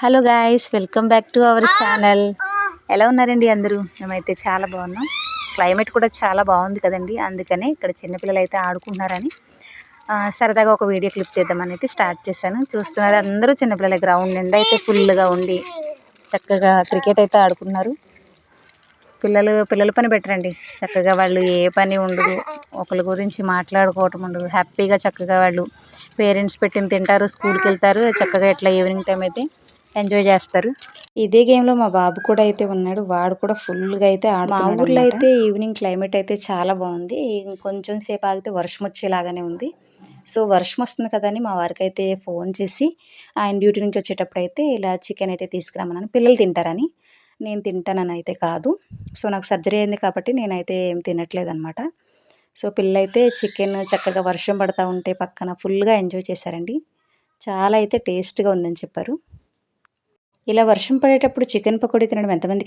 Hello guys welcome back to our channel ఎలా ఉన్నారండి అందరూ? మేమైతే చాలా బాగున్నాం. క్లైమేట్ కూడా చాలా బాగుంది కదండి. అందుకనే ఇక్కడ చిన్నపిల్లలు అయితే ఆడుకుంటున్నారని సరదాగా ఒక వీడియో క్లిప్ చేద్దామని అయితే స్టార్ట్ చేశాను. చూస్తున్నారు అందరూ చిన్నపిల్లల గ్రౌండ్ నిండా అయితే ఫుల్గా ఉండి చక్కగా క్రికెట్ అయితే ఆడుకుంటున్నారు. పిల్లలు పిల్లల పని పెట్టరండి చక్కగా వాళ్ళు ఏ పని ఉండదు. ఒకరి గురించి మాట్లాడుకోవటం ఉండదు. హ్యాపీగా చక్కగా వాళ్ళు పేరెంట్స్ పెట్టిన తింటారు స్కూల్కి వెళ్తారు. చక్కగా ఇట్లా ఈవినింగ్ టైం అయితే ఎంజాయ్ చేస్తారు. ఇదే గేమ్లో మా బాబు కూడా అయితే ఉన్నాడు. వాడు కూడా ఫుల్గా అయితే ఆడుతున్నాడు మా ఊర్లో అయితే ఈవినింగ్ క్లైమేట్ అయితే చాలా బాగుంది. ఇంకొంచెం సేపు ఆగితే వర్షం వచ్చేలాగానే ఉంది. సో వర్షం వస్తుంది కదా అని మా వారికి అయితే ఫోన్ చేసి ఆయన డ్యూటీ నుంచి వచ్చేటప్పుడు అయితే ఇలా చికెన్ అయితే తీసుకురామన్నాను పిల్లలు తింటారని. నేను తింటానని అయితే కాదు. సో నాకు సర్జరీ అయింది కాబట్టి నేనైతే ఏం తినట్లేదు అనమాట సో పిల్లలైతే చికెన్ చక్కగా వర్షం పడతా ఉంటే పక్కన ఫుల్గా ఎంజాయ్ చేశారండి. చాలా అయితే టేస్ట్గా ఉందని చెప్పారు. ఇలా వర్షం పడేటప్పుడు చికెన్ పకోడీ తినడం ఎంతమందికి